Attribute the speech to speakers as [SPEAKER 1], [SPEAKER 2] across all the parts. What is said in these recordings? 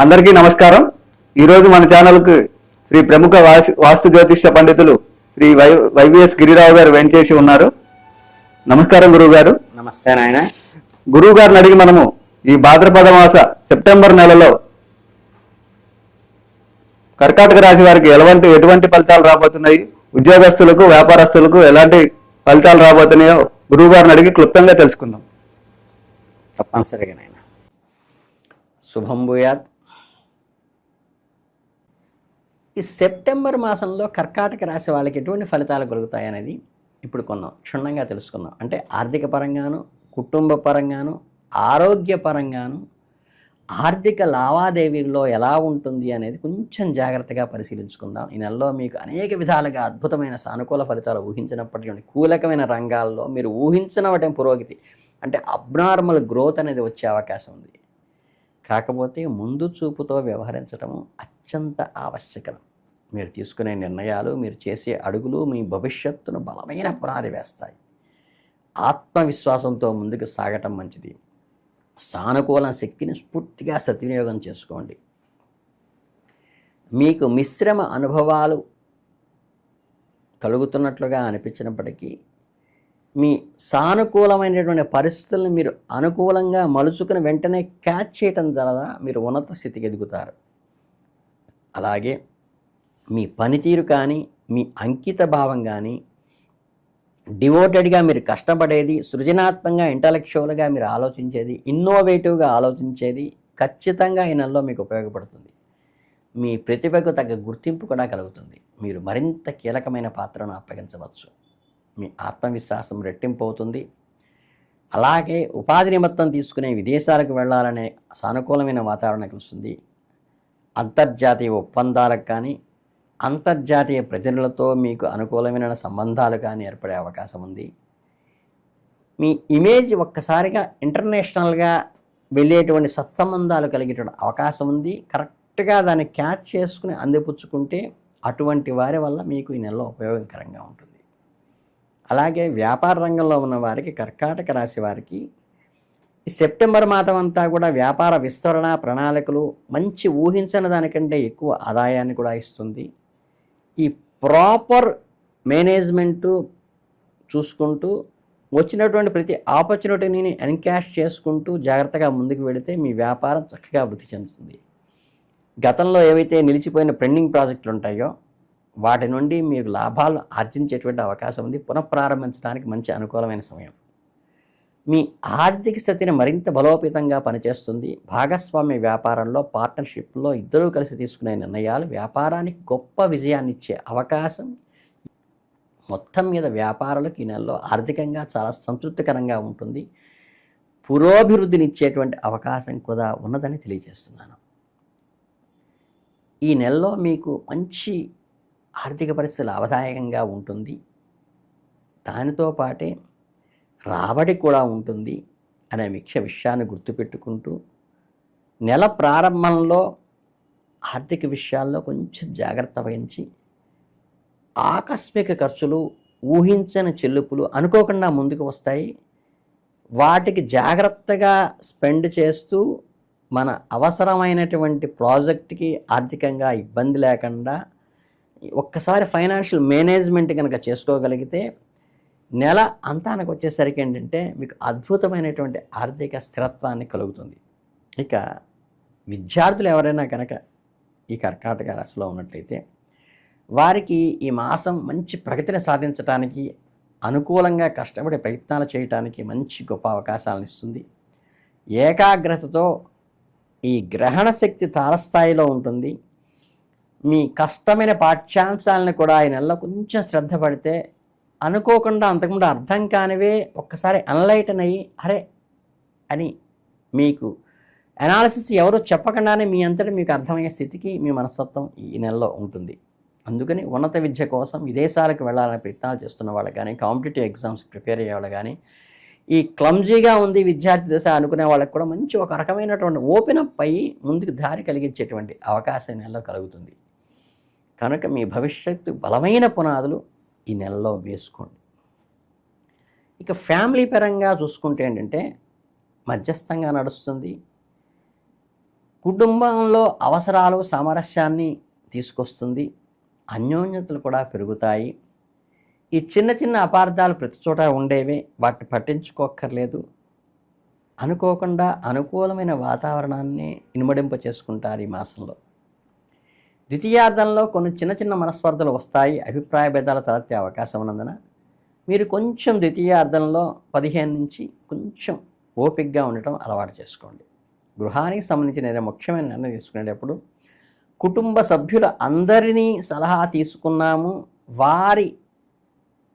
[SPEAKER 1] అందరికీ నమస్కారం. ఈరోజు మన ఛానల్కు శ్రీ ప్రముఖ వాసి- వాస్తు జ్యోతిష్య పండితులు శ్రీ వై వైవిఎస్ గిరిరావు గారు వెంచేసి ఉన్నారు. నమస్కారం గురువు గారు
[SPEAKER 2] నమస్తే నాయన.
[SPEAKER 1] గురువు గారిని అడిగి మనము ఈ భాద్రపద మాస సెప్టెంబర్ నెలలో కర్కాటక రాశి వారికి ఎలాంటి ఎటువంటి ఫలితాలు రాబోతున్నాయి? ఉద్యోగస్తులకు వ్యాపారస్తులకు ఎలాంటి ఫలితాలు రాబోతున్నాయో గురువు గారిని అడిగి క్లుప్తంగా తెలుసుకుందాం.
[SPEAKER 2] తప్పనిసరిగా నాయన. శుభం భూయాత్. ఈ సెప్టెంబర్ మాసంలో కర్కాటక రాశి వాళ్ళకి ఎటువంటి ఫలితాలు కలుగుతాయనేది ఇప్పుడు కొన్నాం క్షుణ్ణంగా తెలుసుకుందాం. అంటే ఆర్థిక పరంగాను కుటుంబ పరంగాను ఆరోగ్య పరంగాను ఆర్థిక లావాదేవీల్లో ఎలా ఉంటుంది అనేది కొంచెం జాగ్రత్తగా పరిశీలించుకుందాం. ఈ నెలలో మీకు అనేక విధాలుగా అద్భుతమైన సానుకూల ఫలితాలు ఊహించినప్పటికీ కూలకమైన రంగాల్లో మీరు ఊహించిన పురోగతి అంటే అబ్నార్మల్ గ్రోత్ అనేది వచ్చే అవకాశం ఉంది. కాకపోతే ముందు చూపుతో వ్యవహరించడం అత్యంత ఆవశ్యకం మీరు తీసుకునే నిర్ణయాలు మీరు చేసే అడుగులు మీ భవిష్యత్తును బలమైన పునాది వేస్తాయి. ఆత్మవిశ్వాసంతో ముందుకు సాగటం మంచిది. సానుకూల శక్తిని స్ఫూర్తిగా సద్వినియోగం చేసుకోండి. మీకు మిశ్రమ అనుభవాలు కలుగుతున్నట్లుగా అనిపించినప్పటికీ మీ సానుకూలమైనటువంటి పరిస్థితులను మీరు అనుకూలంగా మలుచుకుని వెంటనే క్యాచ్ చేయటం ద్వారా మీరు ఉన్నత స్థితికి ఎదుగుతారు. అలాగే మీ పనితీరు కానీ మీ అంకిత భావం కానీ డివోటెడ్గా మీరు కష్టపడేది సృజనాత్మకంగా ఇంటలెక్చువల్గా మీరు ఆలోచించేది ఇన్నోవేటివ్గా ఆలోచించేది ఖచ్చితంగా ఈ నెలలో మీకు ఉపయోగపడుతుంది. మీ ప్రతిభకు తగ్గ గుర్తింపు కూడా కలుగుతుంది. మీరు మరింత కీలకమైన పాత్రను అప్పగించవచ్చు. మీ ఆత్మవిశ్వాసం రెట్టింపు అవుతుంది. అలాగే ఉపాధి నిమిత్తం తీసుకునే విదేశాలకు వెళ్ళాలనే సానుకూలమైన వాతావరణం కలుస్తుంది. అంతర్జాతీయ ఒప్పందాలకు కానీ అంతర్జాతీయ ప్రజలతో మీకు అనుకూలమైన సంబంధాలు కానీ ఏర్పడే అవకాశం ఉంది. మీ ఇమేజ్ ఒక్కసారిగా ఇంటర్నేషనల్గా వెళ్ళేటువంటి సత్సంబంధాలు కలిగేటువంటి అవకాశం ఉంది. కరెక్ట్గా దాన్ని క్యాచ్ చేసుకుని అందిపుచ్చుకుంటే అటువంటి వారి వల్ల మీకు ఈ నెలలో ఉపయోగకరంగా ఉంటుంది. అలాగే వ్యాపార రంగంలో ఉన్న వారికి కర్కాటక రాశి వారికి సెప్టెంబర్ మాసం అంతా కూడా వ్యాపార విస్తరణ ప్రణాళికలు మంచి ఊహించిన దానికంటే ఎక్కువ ఆదాయాన్ని కూడా ఇస్తుంది. ఈ ప్రాపర్ మేనేజ్మెంటు చూసుకుంటూ వచ్చినటువంటి ప్రతి ఆపర్చునిటీని ఎన్కాష్ చేసుకుంటూ జాగ్రత్తగా ముందుకు వెళితే మీ వ్యాపారం చక్కగా వృద్ధి చెందుతుంది. గతంలో ఏవైతే నిలిచిపోయిన పెండింగ్ ప్రాజెక్టులు ఉంటాయో వాటి నుండి మీరు లాభాలు ఆర్జించేటువంటి అవకాశం ఉంది. పునఃప్రారంభించడానికి మంచి అనుకూలమైన సమయం. మీ ఆర్థిక స్థితిని మరింత బలోపేతంగా పనిచేస్తుంది. భాగస్వామ్య వ్యాపారంలో పార్ట్నర్షిప్లో ఇద్దరూ కలిసి తీసుకునే నిర్ణయాలు వ్యాపారానికి గొప్ప విజయాన్ని ఇచ్చే అవకాశం. మొత్తం మీద వ్యాపారాలకు ఈ నెలలో ఆర్థికంగా చాలా సంతృప్తికరంగా ఉంటుంది. పురోభివృద్ధినిచ్చేటువంటి అవకాశం కూడా ఉన్నదని తెలియజేస్తున్నాను. ఈ నెలలో మీకు మంచి ఆర్థిక పరిస్థితి లాభదాయకంగా ఉంటుంది. దానితో పాటే రాబడి కూడా ఉంటుంది అనే ముఖ్య విషయాన్ని గుర్తుపెట్టుకుంటూ నెల ప్రారంభంలో ఆర్థిక విషయాల్లో కొంచెం జాగ్రత్త వహించి ఆకస్మిక ఖర్చులు ఊహించని చెల్లింపులు అనుకోకుండా ముందుకు వస్తాయి. వాటికి జాగ్రత్తగా స్పెండ్ చేస్తూ మన అవసరమైనటువంటి ప్రాజెక్ట్కి ఆర్థికంగా ఇబ్బంది లేకుండా ఒక్కసారి ఫైనాన్షియల్ మేనేజ్మెంట్ కనుక చేసుకోగలిగితే నెల అంతానికి వచ్చేసరికి ఏంటంటే మీకు అద్భుతమైనటువంటి ఆర్థిక స్థిరత్వాన్ని కలుగుతుంది. ఇక విద్యార్థులు ఎవరైనా కనుక ఈ కర్కాటక రాశిలో ఉన్నట్లయితే వారికి ఈ మాసం మంచి ప్రగతిని సాధించడానికి అనుకూలంగా కష్టపడే ప్రయత్నాలు చేయడానికి మంచి గొప్ప అవకాశాలను ఇస్తుంది. ఏకాగ్రతతో ఈ గ్రహణ శక్తి తారస్థాయిలో ఉంటుంది. మీ కష్టమైన పాఠ్యాంశాలను కూడా ఈ నెలలో కొంచెం శ్రద్ధ పడితే అనుకోకుండా అంతకుముందు అర్థం కానివే ఒక్కసారి అన్లైటన్ అయ్యి అరే అని మీకు అనాలిసిస్ ఎవరో చెప్పకుండానే మీ అంతటి మీకు అర్థమయ్యే స్థితికి మీ మనస్తత్వం ఈ నెలలో ఉంటుంది. అందుకని ఉన్నత విద్య కోసం విదేశాలకు వెళ్ళాలని ప్రయత్నాలు చేస్తున్న వాళ్ళు కానీ కాంపిటేటివ్ ఎగ్జామ్స్ ప్రిపేర్ అయ్యే వాళ్ళు కానీ ఈ క్లమ్జీగా ఉంది విద్యార్థి దశ అనుకునే వాళ్ళకి కూడా మంచి ఒక రకమైనటువంటి ఓపెన్ అప్ అయ్యి ముందుకు దారి కలిగించేటువంటి అవకాశం నెలలో కలుగుతుంది. కనుక మీ భవిష్యత్తు బలమైన పునాదులు ఈ నెలలో వేసుకోండి. ఇక ఫ్యామిలీ పరంగా చూసుకుంటే ఏంటంటే మధ్యస్థంగా నడుస్తుంది. కుటుంబంలో అవసరాలు సామరస్యాన్ని తీసుకొస్తుంది. అన్యోన్యతలు కూడా పెరుగుతాయి. ఈ చిన్న చిన్న అపార్థాలు ప్రతి చోట ఉండేవే వాటిని పట్టించుకోక్కర్లేదు. అనుకోకుండా అనుకూలమైన వాతావరణాన్ని ఇనుమడింప చేసుకుంటారు ఈ మాసంలో. ద్వితీయార్థంలో కొన్ని చిన్న చిన్న మనస్పర్ధలు వస్తాయి అభిప్రాయ భేదాలు తలెత్తే అవకాశం ఉన్నందున. మీరు కొంచెం ద్వితీయార్థంలో పదిహేను నుంచి కొంచెం ఓపిక్గా ఉండటం అలవాటు చేసుకోండి. గృహానికి సంబంధించిన ఏదైనా ముఖ్యమైన నిర్ణయం తీసుకునేటప్పుడు కుటుంబ సభ్యుల అందరినీ సలహా తీసుకున్నాము వారి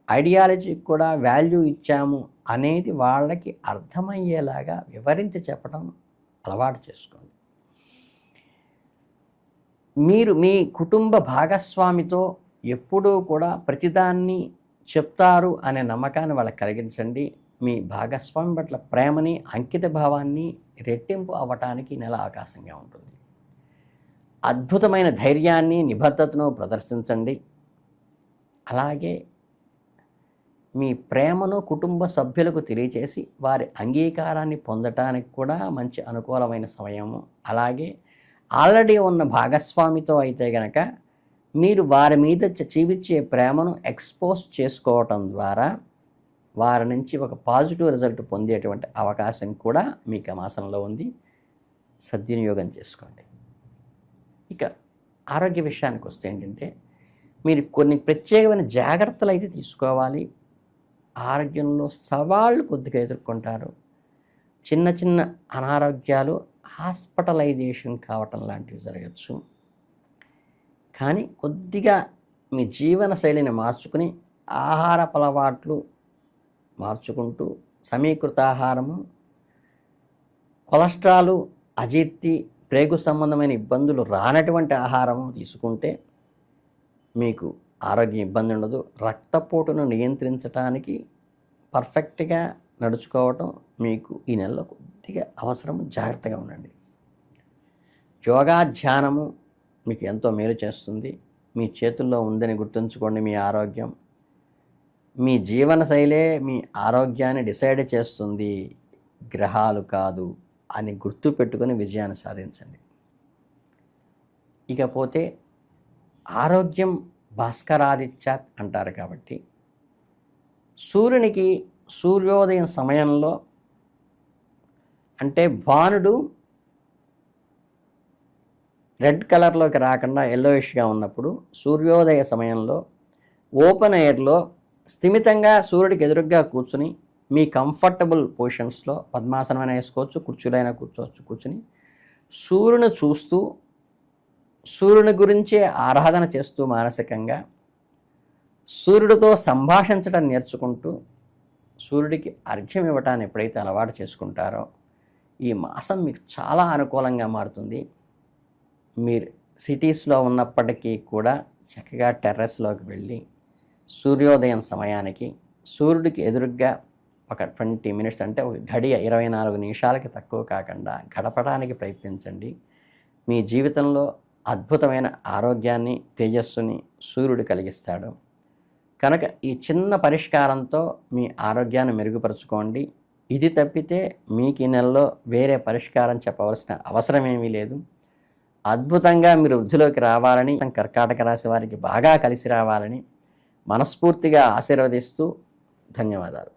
[SPEAKER 2] ఐడియాలజీకి కూడా వాల్యూ ఇచ్చాము అనేది వాళ్ళకి అర్థమయ్యేలాగా వివరించి చెప్పడం అలవాటు చేసుకోండి. మీరు మీ కుటుంబ భాగస్వామితో ఎప్పుడూ కూడా ప్రతిదాన్ని చెప్తారు అనే నమ్మకాన్ని వాళ్ళకి కలిగించండి. మీ భాగస్వామి పట్ల ప్రేమని అంకిత భావాన్ని రెట్టింపు అవ్వటానికి నెల అవకాశంగా ఉంటుంది. అద్భుతమైన ధైర్యాన్ని నిబద్ధతను ప్రదర్శించండి. అలాగే మీ ప్రేమను కుటుంబ సభ్యులకు తెలియచేసి వారి అంగీకారాన్ని పొందటానికి కూడా మంచి అనుకూలమైన సమయము. అలాగే ఆల్రెడీ ఉన్న భాగస్వామితో అయితే గనక మీరు వారి మీద చ- చూపించే ప్రేమను ఎక్స్పోజ్ చేసుకోవటం ద్వారా వారి నుంచి ఒక పాజిటివ్ రిజల్ట్ పొందేటువంటి అవకాశం కూడా మీకు ఆ మాసంలో ఉంది. సద్వినియోగం చేసుకోండి. ఇక ఆరోగ్య విషయానికి వస్తే ఏంటంటే మీరు కొన్ని ప్రత్యేకమైన జాగ్రత్తలు అయితే తీసుకోవాలి. ఆరోగ్యంలో సవాళ్ళు కొద్దిగా ఎదుర్కొంటారు. చిన్న చిన్న అనారోగ్యాలు హాస్పిటలైజేషన్ కావటం లాంటివి జరగచ్చు. కానీ కొద్దిగా మీ జీవన శైలిని మార్చుకుని ఆహార అలవాట్లు మార్చుకుంటూ సమీకృత ఆహారము కొలెస్ట్రాలు అజీర్తి ప్రేగు సంబంధమైన ఇబ్బందులు రానటువంటి ఆహారము తీసుకుంటే మీకు ఆరోగ్యం ఇబ్బంది ఉండదు. రక్తపోటును నియంత్రించడానికి పర్ఫెక్ట్గా నడుచుకోవటం మీకు ఈ నెలలో కొద్దిగా అవసరం జాగ్రత్తగా ఉండండి. యోగా ధ్యానము మీకు ఎంతో మేలు చేస్తుంది. మీ చేతుల్లో ఉందని గుర్తుంచుకోండి మీ ఆరోగ్యం. మీ జీవనశైలే మీ ఆరోగ్యాన్ని డిసైడ్ చేస్తుంది. గ్రహాలు కాదు అని గుర్తు పెట్టుకొని విజయాన్ని సాధించండి. ఇకపోతే ఆరోగ్యం భాస్కరాదిత్యాత్ అంటారు కాబట్టి సూర్యునికి సూర్యోదయం సమయంలో అంటే భానుడు రెడ్ కలర్లోకి రాకుండా ఎల్లోయిష్గా ఉన్నప్పుడు సూర్యోదయ సమయంలో ఓపెన్ ఎయిర్లో స్థిమితంగా సూర్యుడికి ఎదురుగ్గా కూర్చుని మీ కంఫర్టబుల్ పొజిషన్స్లో పద్మాసనమైన వేసుకోవచ్చు కుర్చీలైనా కూర్చోవచ్చు కూర్చుని సూర్యుని చూస్తూ సూర్యుని గురించే ఆరాధన చేస్తూ మానసికంగా సూర్యుడితో సంభాషించడం నేర్చుకుంటూ సూర్యుడికి అర్ఘ్యం ఇవ్వటాన్ని ఎప్పుడైతే అలవాటు చేసుకుంటారో ఈ మాసం మీకు చాలా అనుకూలంగా మారుతుంది. మీరు సిటీస్లో ఉన్నప్పటికీ కూడా చక్కగా టెర్రస్లోకి వెళ్ళి సూర్యోదయం సమయానికి సూర్యుడికి ఎదురుగ్గా ఒక ట్వంటీ మినిట్స్ అంటే ఒక గడియ ఇరవై నాలుగు నిమిషాలకి తక్కువ కాకుండా గడపడానికి ప్రయత్నించండి. మీ జీవితంలో అద్భుతమైన ఆరోగ్యాన్ని తేజస్సుని సూర్యుడు కలిగిస్తాడు. కనుక ఈ చిన్న పరిష్కారంతో మీ ఆరోగ్యాన్ని మెరుగుపరుచుకోండి. ఇది తప్పితే మీకు ఈ నెలలో వేరే పరిష్కారం చెప్పవలసిన అవసరం ఏమీ లేదు. అద్భుతంగా మీరు వృద్ధిలోకి రావాలని కర్కాటక రాశి వారికి బాగా కలిసి రావాలని మనస్ఫూర్తిగా ఆశీర్వదిస్తూ ధన్యవాదాలు.